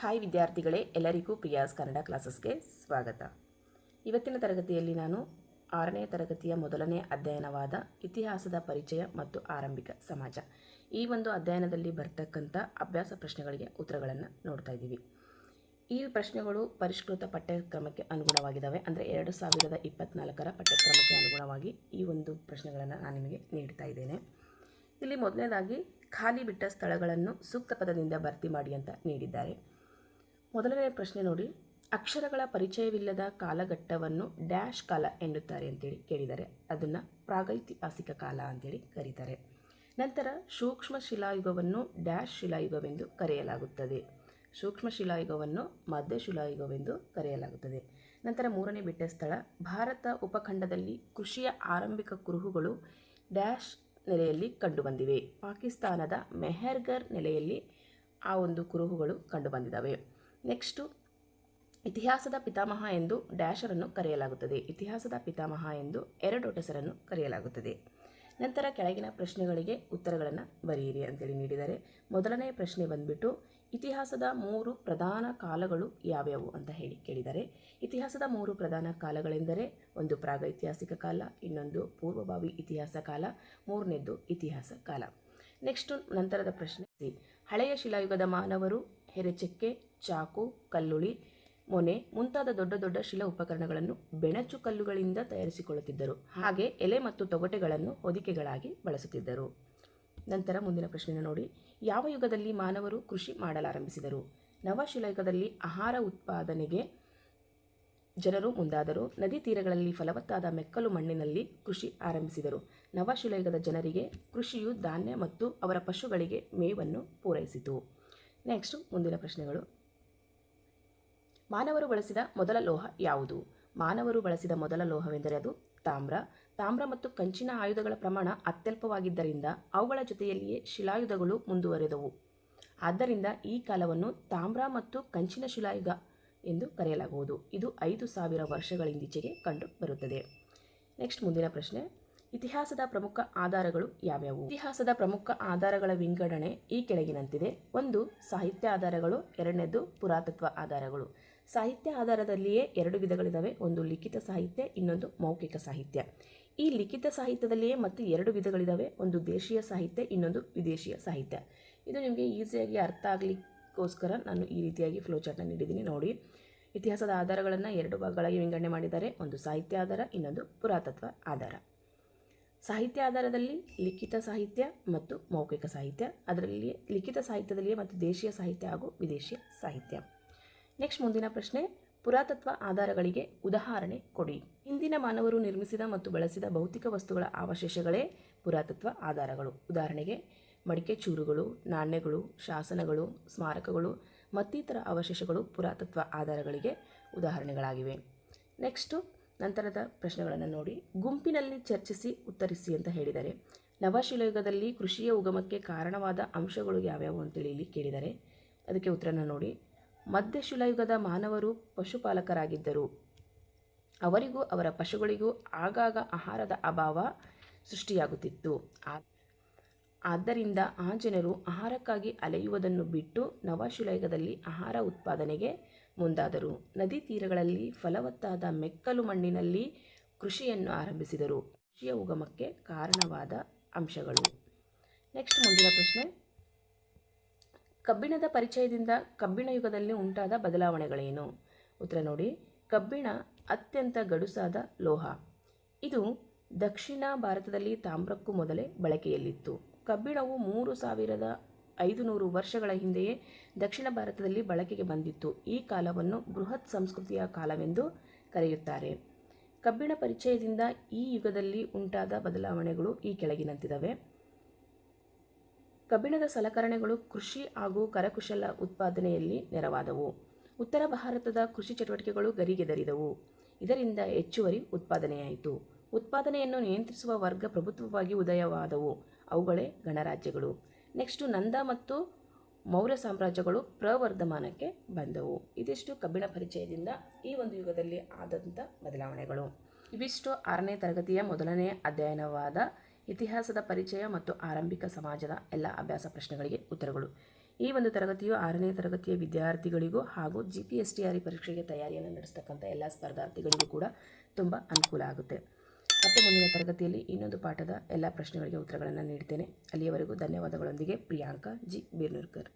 Hi ವಿದ್ಯಾರ್ಥಿಗಳೇ. ಎಲ್ಲರಿಗೂ ಪ್ರಿಯಾಸ್ ಕನ್ನಡ ಕ್ಲಾಸಸ್ಗೆ ಸ್ವಾಗತ. ಇವತ್ತಿನ ತರಗತಿಯಲ್ಲಿ ನಾನು ಆರನೇ ತರಗತಿಯ ಮೊದಲನೇ ಅಧ್ಯಯನವಾದ ಇತಿಹಾಸದ ಪರಿಚಯ ಮತ್ತು ಆರಂಭಿಕ ಸಮಾಜ. ಈ ಒಂದು ಅಧ್ಯಯನದಲ್ಲಿ ಬರ್ತಕ್ಕಂಥ ಅಭ್ಯಾಸ ಪ್ರಶ್ನೆಗಳಿಗೆ ಉತ್ತರಗಳನ್ನು ನೋಡ್ತಾ ಇದ್ದೀವಿ. ಈ ಪ್ರಶ್ನೆಗಳು ಪರಿಷ್ಕೃತ ಪಠ್ಯಕ್ರಮಕ್ಕೆ ಅನುಗುಣವಾಗಿದ್ದಾವೆ. ಅಂದರೆ ಎರಡು ಸಾವಿರದ ಇಪ್ಪತ್ತ್ನಾಲ್ಕರ ಪಠ್ಯಕ್ರಮಕ್ಕೆ ಅನುಗುಣವಾಗಿ ಈ ಒಂದು ಪ್ರಶ್ನೆಗಳನ್ನು ನಾನು ನಿಮಗೆ ನೀಡ್ತಾ ಇದ್ದೇನೆ. ಇಲ್ಲಿ ಮೊದಲನೇದಾಗಿ, ಖಾಲಿ ಬಿಟ್ಟ ಸ್ಥಳಗಳನ್ನು ಸೂಕ್ತ ಪದದಿಂದ ಭರ್ತಿ ಮಾಡಿ ಅಂತ ನೀಡಿದ್ದಾರೆ. ಮೊದಲನೇ ಪ್ರಶ್ನೆ ನೋಡಿ. ಅಕ್ಷರಗಳ ಪರಿಚಯವಿಲ್ಲದ ಕಾಲಘಟ್ಟವನ್ನು ಡ್ಯಾಶ್ ಕಾಲ ಎನ್ನುತ್ತಾರೆ ಅಂತೇಳಿ ಕೇಳಿದರೆ, ಅದನ್ನು ಪ್ರಾಗೈತಿಹಾಸಿಕ ಕಾಲ ಅಂತೇಳಿ ಕರೀತಾರೆ. ನಂತರ ಸೂಕ್ಷ್ಮ ಶಿಲಾಯುಗವನ್ನು ಡ್ಯಾಶ್ ಶಿಲಾಯುಗವೆಂದು ಕರೆಯಲಾಗುತ್ತದೆ. ಸೂಕ್ಷ್ಮ ಶಿಲಾಯುಗವನ್ನು ಮಧ್ಯ ಶಿಲಾಯುಗವೆಂದು ಕರೆಯಲಾಗುತ್ತದೆ. ನಂತರ ಮೂರನೇ ಬಿಟ್ಟ ಸ್ಥಳ, ಭಾರತ ಉಪಖಂಡದಲ್ಲಿ ಕೃಷಿಯ ಆರಂಭಿಕ ಕುರುಹುಗಳು ಡ್ಯಾಶ್ ನೆಲೆಯಲ್ಲಿ ಕಂಡುಬಂದಿವೆ. ಪಾಕಿಸ್ತಾನದ ಮೆಹರ್ಗರ್ ನೆಲೆಯಲ್ಲಿ ಆ ಒಂದು ಕುರುಹುಗಳು ಕಂಡುಬಂದಿದ್ದಾವೆ. ನೆಕ್ಸ್ಟು, ಇತಿಹಾಸದ ಪಿತಾಮಹ ಎಂದು ಡ್ಯಾಶರನ್ನು ಕರೆಯಲಾಗುತ್ತದೆ. ಇತಿಹಾಸದ ಪಿತಾಮಹ ಎಂದು ಎರಡು ಹೆಸರನ್ನು ಕರೆಯಲಾಗುತ್ತದೆ. ನಂತರ ಕೆಳಗಿನ ಪ್ರಶ್ನೆಗಳಿಗೆ ಉತ್ತರಗಳನ್ನು ಬರೆಯಿರಿ ಅಂತೇಳಿ ನೀಡಿದ್ದಾರೆ ಮೊದಲನೇ ಪ್ರಶ್ನೆ ಬಂದ್ಬಿಟ್ಟು, ಇತಿಹಾಸದ ಮೂರು ಪ್ರಧಾನ ಕಾಲಗಳು ಯಾವ್ಯಾವು ಅಂತ ಹೇಳಿ ಕೇಳಿದ್ದಾರೆ ಇತಿಹಾಸದ ಮೂರು ಪ್ರಧಾನ ಕಾಲಗಳೆಂದರೆ, ಒಂದು ಪ್ರಾಗೈತಿಹಾಸಿಕ ಕಾಲ, ಇನ್ನೊಂದು ಪೂರ್ವಭಾವಿ ಇತಿಹಾಸ ಕಾಲ, ಮೂರನೇದ್ದು ಇತಿಹಾಸ ಕಾಲ. ನೆಕ್ಸ್ಟು ನಂತರದ ಪ್ರಶ್ನೆ. ಹಳೆಯ ಶಿಲಾಯುಗದ ಮಾನವರು ಹೆರೆಚೆಕ್ಕೆ, ಚಾಕು, ಕಲ್ಲುಳಿ, ಮೊನೆ ಮುಂತಾದ ದೊಡ್ಡ ದೊಡ್ಡ ಶಿಲಾ ಉಪಕರಣಗಳನ್ನು ಬೆಣಚು ಕಲ್ಲುಗಳಿಂದ ತಯಾರಿಸಿಕೊಳ್ಳುತ್ತಿದ್ದರು. ಹಾಗೆ ಎಲೆ ಮತ್ತು ತೊಗಟೆಗಳನ್ನು ಹೊದಿಕೆಗಳಾಗಿ ಬಳಸುತ್ತಿದ್ದರು. ನಂತರ ಮುಂದಿನ ಪ್ರಶ್ನೆಯನ್ನು ನೋಡಿ. ಯಾವ ಯುಗದಲ್ಲಿ ಮಾನವರು ಕೃಷಿ ಮಾಡಲಾರಂಭಿಸಿದರು? ನವಶಿಲಾಯುಗದಲ್ಲಿ ಆಹಾರ ಉತ್ಪಾದನೆಗೆ ಜನರು ಮುಂದಾದರು. ನದಿ ತೀರಗಳಲ್ಲಿ ಫಲವತ್ತಾದ ಮೆಕ್ಕಲು ಮಣ್ಣಿನಲ್ಲಿ ಕೃಷಿ ಆರಂಭಿಸಿದರು. ನವಶಿಲಾಯುಗದ ಜನರಿಗೆ ಕೃಷಿಯು ಧಾನ್ಯ ಮತ್ತು ಅವರ ಪಶುಗಳಿಗೆ ಮೇವನ್ನು ಪೂರೈಸಿತು. ನೆಕ್ಸ್ಟ್ ಮುಂದಿನ ಪ್ರಶ್ನೆಗಳು. ಮಾನವರು ಬಳಸಿದ ಮೊದಲ ಲೋಹ ಯಾವುದು? ಮಾನವರು ಬಳಸಿದ ಮೊದಲ ಲೋಹವೆಂದರೆ ಅದು ತಾಮ್ರ. ತಾಮ್ರ ಮತ್ತು ಕಂಚಿನ ಆಯುಧಗಳ ಪ್ರಮಾಣ ಅತ್ಯಲ್ಪವಾಗಿದ್ದರಿಂದ ಅವುಗಳ ಜೊತೆಯಲ್ಲಿಯೇ ಶಿಲಾಯುಧಗಳು ಮುಂದುವರೆದವು. ಆದ್ದರಿಂದ ಈ ಕಾಲವನ್ನು ತಾಮ್ರ ಮತ್ತು ಕಂಚಿನ ಶಿಲಾಯುಗ ಎಂದು ಕರೆಯಲಾಗುವುದು. ಇದು ಐದು ಸಾವಿರ ವರ್ಷಗಳಿಂದೀಚೆಗೆ ಕಂಡು ಬರುತ್ತದೆ ನೆಕ್ಸ್ಟ್ ಮುಂದಿನ ಪ್ರಶ್ನೆ. ಇತಿಹಾಸದ ಪ್ರಮುಖ ಆಧಾರಗಳು ಯಾವ್ಯಾವು? ಇತಿಹಾಸದ ಪ್ರಮುಖ ಆಧಾರಗಳ ವಿಂಗಡಣೆ ಈ ಕೆಳಗಿನಂತಿದೆ. ಒಂದು, ಸಾಹಿತ್ಯ ಆಧಾರಗಳು. ಎರಡನೇದು, ಪುರಾತತ್ವ ಆಧಾರಗಳು. ಸಾಹಿತ್ಯ ಆಧಾರದಲ್ಲಿಯೇ ಎರಡು ವಿಧಗಳಿದ್ದಾವೆ ಒಂದು ಲಿಖಿತ ಸಾಹಿತ್ಯ, ಇನ್ನೊಂದು ಮೌಖಿಕ ಸಾಹಿತ್ಯ. ಈ ಲಿಖಿತ ಸಾಹಿತ್ಯದಲ್ಲಿಯೇ ಮತ್ತು ಎರಡು ವಿಧಗಳಿದ್ದಾವೆ ಒಂದು ದೇಶೀಯ ಸಾಹಿತ್ಯ, ಇನ್ನೊಂದು ವಿದೇಶೀಯ ಸಾಹಿತ್ಯ. ಇದು ನಿಮಗೆ ಈಸಿಯಾಗಿ ಅರ್ಥ ಆಗಲಿಕ್ಕೋಸ್ಕರ ನಾನು ಈ ರೀತಿಯಾಗಿ ಫ್ಲೋ ಚಾರ್ಟ್ನ ನೀಡಿದ್ದೀನಿ. ನೋಡಿ, ಇತಿಹಾಸದ ಆಧಾರಗಳನ್ನು ಎರಡು ಭಾಗಗಳಾಗಿ ವಿಂಗಡಣೆ ಮಾಡಿದ್ದಾರೆ. ಒಂದು ಸಾಹಿತ್ಯ ಆಧಾರ, ಇನ್ನೊಂದು ಪುರಾತತ್ವ ಆಧಾರ. ಸಾಹಿತ್ಯ ಆಧಾರದಲ್ಲಿ ಲಿಖಿತ ಸಾಹಿತ್ಯ ಮತ್ತು ಮೌಖಿಕ ಸಾಹಿತ್ಯ. ಅದರಲ್ಲಿ ಲಿಖಿತ ಸಾಹಿತ್ಯದಲ್ಲಿಯೇ ಮತ್ತು ದೇಶೀಯ ಸಾಹಿತ್ಯ ಹಾಗೂ ವಿದೇಶೀಯ ಸಾಹಿತ್ಯ. ನೆಕ್ಸ್ಟ್ ಮುಂದಿನ ಪ್ರಶ್ನೆ, ಪುರಾತತ್ವ ಆಧಾರಗಳಿಗೆ ಉದಾಹರಣೆ ಕೊಡಿ. ಹಿಂದಿನ ಮಾನವರು ನಿರ್ಮಿಸಿದ ಮತ್ತು ಬಳಸಿದ ಭೌತಿಕ ವಸ್ತುಗಳ ಅವಶೇಷಗಳೇ ಪುರಾತತ್ವ ಆಧಾರಗಳು. ಉದಾಹರಣೆಗೆ, ಮಡಿಕೆ ಚೂರುಗಳು, ನಾಣ್ಯಗಳು, ಶಾಸನಗಳು, ಸ್ಮಾರಕಗಳು, ಮತ್ತಿತರ ಅವಶೇಷಗಳು ಪುರಾತತ್ವ ಆಧಾರಗಳಿಗೆ ಉದಾಹರಣೆಗಳಾಗಿವೆ. ನೆಕ್ಸ್ಟು ನಂತರದ ಪ್ರಶ್ನೆಗಳನ್ನು ನೋಡಿ. ಗುಂಪಿನಲ್ಲಿ ಚರ್ಚಿಸಿ ಉತ್ತರಿಸಿ ಅಂತ ಹೇಳಿದ್ದಾರೆ ನವಶಿಲಯುಗದಲ್ಲಿ ಕೃಷಿಯ ಉಗಮಕ್ಕೆ ಕಾರಣವಾದ ಅಂಶಗಳು ಯಾವ್ಯಾವು ಅಂತೇಳಿ ಇಲ್ಲಿ ಕೇಳಿದ್ದಾರೆ ಅದಕ್ಕೆ ಉತ್ತರನ ನೋಡಿ. ಮಧ್ಯಶಿಲಾಯುಗದ ಮಾನವರು ಪಶುಪಾಲಕರಾಗಿದ್ದರು. ಅವರಿಗೂ ಅವರ ಪಶುಗಳಿಗೂ ಆಗಾಗ ಆಹಾರದ ಅಭಾವ ಸೃಷ್ಟಿಯಾಗುತ್ತಿತ್ತು. ಆದ್ದರಿಂದ ಆ ಜನರು ಆಹಾರಕ್ಕಾಗಿ ಅಲೆಯುವುದನ್ನು ಬಿಟ್ಟು ನವಶಿಲಾಯುಗದಲ್ಲಿ ಆಹಾರ ಉತ್ಪಾದನೆಗೆ ಮುಂದಾದರು. ನದಿ ತೀರಗಳಲ್ಲಿ ಫಲವತ್ತಾದ ಮೆಕ್ಕಲು ಮಣ್ಣಿನಲ್ಲಿ ಕೃಷಿಯನ್ನು ಆರಂಭಿಸಿದರು. ಕೃಷಿಯ ಉಗಮಕ್ಕೆ ಕಾರಣವಾದ ಅಂಶಗಳು. ನೆಕ್ಸ್ಟ್ ಮುಂದಿನ ಪ್ರಶ್ನೆ. ಕಬ್ಬಿಣದ ಪರಿಚಯದಿಂದ ಕಬ್ಬಿಣ ಯುಗದಲ್ಲಿ ಉಂಟಾದ ಬದಲಾವಣೆಗಳೇನು? ಉತ್ತರ ನೋಡಿ. ಕಬ್ಬಿಣ ಅತ್ಯಂತ ಗಡುಸಾದ ಲೋಹ. ಇದು ದಕ್ಷಿಣ ಭಾರತದಲ್ಲಿ ತಾಮ್ರಕ್ಕೂ ಮೊದಲೇ ಬಳಕೆಯಲ್ಲಿತ್ತು. ಕಬ್ಬಿಣವು ಮೂರು ಸಾವಿರದ ಐದು ನೂರು ವರ್ಷಗಳ ಹಿಂದೆಯೇ ದಕ್ಷಿಣ ಭಾರತದಲ್ಲಿ ಬಳಕೆಗೆ ಬಂದಿತ್ತು. ಈ ಕಾಲವನ್ನು ಬೃಹತ್ ಸಂಸ್ಕೃತಿಯ ಕಾಲವೆಂದು ಕರೆಯುತ್ತಾರೆ. ಕಬ್ಬಿಣ ಪರಿಚಯದಿಂದ ಈ ಯುಗದಲ್ಲಿ ಉಂಟಾದ ಬದಲಾವಣೆಗಳು ಈ ಕೆಳಗಿನಂತಿದ್ದಾವೆ ಕಬ್ಬಿಣದ ಸಲಕರಣೆಗಳು ಕೃಷಿ ಹಾಗೂ ಕರಕುಶಲ ಉತ್ಪಾದನೆಯಲ್ಲಿ ನೆರವಾದವು. ಉತ್ತರ ಭಾರತದ ಕೃಷಿ ಚಟುವಟಿಕೆಗಳು ಗರಿಗೆದರಿದವು ಇದರಿಂದ ಹೆಚ್ಚುವರಿ ಉತ್ಪಾದನೆಯಾಯಿತು. ಉತ್ಪಾದನೆಯನ್ನು ನಿಯಂತ್ರಿಸುವ ವರ್ಗ ಪ್ರಭುತ್ವವಾಗಿ ಉದಯವಾದವು. ಅವುಗಳೇ ಗಣರಾಜ್ಯಗಳು. ನೆಕ್ಸ್ಟು ನಂದ ಮತ್ತು ಮೌರ್ಯ ಸಾಮ್ರಾಜ್ಯಗಳು ಪ್ರವರ್ಧಮಾನಕ್ಕೆ ಬಂದವು. ಇದಿಷ್ಟು ಕಬ್ಬಿಣ ಪರಿಚಯದಿಂದ ಈ ಒಂದು ಯುಗದಲ್ಲಿ ಆದಂಥ ಬದಲಾವಣೆಗಳು. ಇವಿಷ್ಟು ಆರನೇ ತರಗತಿಯ ಮೊದಲನೇ ಅಧ್ಯಯನವಾದ ಇತಿಹಾಸದ ಪರಿಚಯ ಮತ್ತು ಆರಂಭಿಕ ಸಮಾಜದ ಎಲ್ಲ ಅಭ್ಯಾಸ ಪ್ರಶ್ನೆಗಳಿಗೆ ಉತ್ತರಗಳು. ಈ ಒಂದು ತರಗತಿಯು ಆರನೇ ತರಗತಿಯ ವಿದ್ಯಾರ್ಥಿಗಳಿಗೂ ಹಾಗೂ G P S T R ಪರೀಕ್ಷೆಗೆ ತಯಾರಿಯನ್ನು ನಡೆಸ್ತಕ್ಕಂಥ ಎಲ್ಲ ಸ್ಪರ್ಧಾರ್ಥಿಗಳಿಗೂ ಕೂಡ ತುಂಬ ಅನುಕೂಲ ಆಗುತ್ತೆ. ಮತ್ತೆ ಮುಂದಿನ ತರಗತಿಯಲ್ಲಿ ಇನ್ನೊಂದು ಪಾಠದ ಎಲ್ಲ ಪ್ರಶ್ನೆಗಳಿಗೆ ಉತ್ತರಗಳನ್ನು ನೀಡ್ತೇನೆ ಅಲ್ಲಿಯವರೆಗೂ ಧನ್ಯವಾದಗಳೊಂದಿಗೆ ಪ್ರಿಯಾಂಕಾ ಜಿ. ಬೀರ್ನೂರ್ಕರ್.